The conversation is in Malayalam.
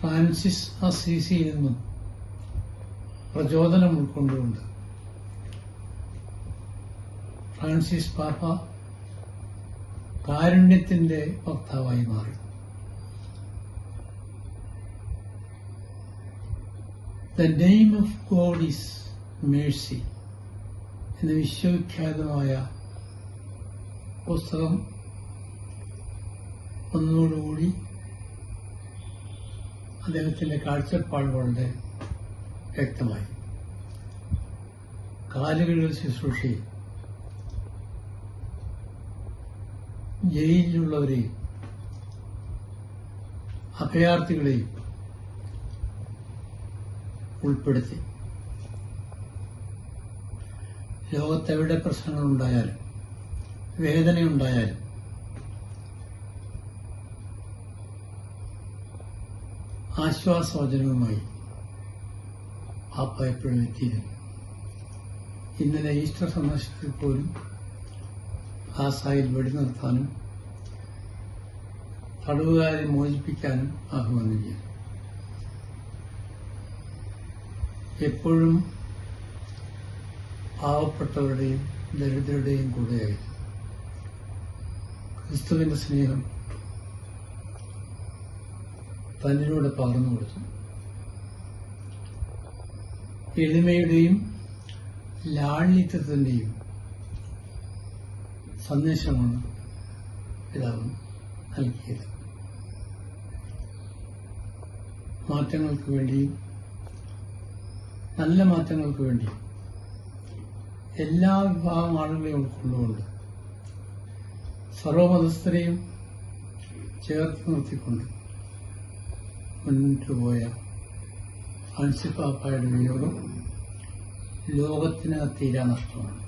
ഫ്രാൻസിസ് അസീസിയിൽ നിന്നും പ്രചോദനം ഉൾക്കൊണ്ടുകൊണ്ട് ഫ്രാൻസിസ് പാപ്പ കാരുണ്യത്തിന്റെ വക്താവായി മാറി. The name of God is mercy എന്ന വിശ്വവിഖ്യാതമായ പുസ്തകം ഒന്നോടുകൂടി അദ്ദേഹത്തിന്റെ കാഴ്ചപ്പാട് വളരെ വ്യക്തമായി. കാലുകളിൽ ശുശ്രൂഷയും ജയിലിലുള്ളവരെയും അഭയാർത്ഥികളെയും ഉൾപ്പെടുത്തി. ലോകത്തെവിടെ പ്രശ്നങ്ങളുണ്ടായാലും വേദനയുണ്ടായാലും ആശ്വാസവചനവുമായി പാപ്പ എപ്പോഴും എത്തിയിരുന്നു. ഇന്നലെ ഈസ്റ്റർ സന്ദർശനത്തിൽ പോലും ഗാസായിൽ വെടിനിർത്താനും തടവുകാരെ മോചിപ്പിക്കാനും ആഹ്വാനം എപ്പോഴും പാവപ്പെട്ടവരുടെയും ദരിദ്രരുടെയും കൂടെയായിരുന്നു. ക്രിസ്തുവിന്റെ സ്നേഹം തന്നിലൂടെ പകർന്നു കൊടുത്തു. എളിമയുടെയും ലാളിത്യത്തിന്റെയും സന്ദേശമാണ് പിതാവ് നൽകിയത്. മാറ്റങ്ങൾക്ക് വേണ്ടിയും നല്ല മാറ്റങ്ങൾക്ക് വേണ്ടിയും എല്ലാ വിഭാഗം ആളുകളെയും ഉൾക്കൊണ്ടുകൊണ്ട് സർവമതസ്ഥരെയും ചേർത്ത് നിർത്തിക്കൊണ്ട് മുന്നോട്ട് പോയ ഫ്രാൻസിസ് പാപ്പായുടെ വിയോഗം ലോകത്തിന് തീരാ നഷ്ടമാണ്.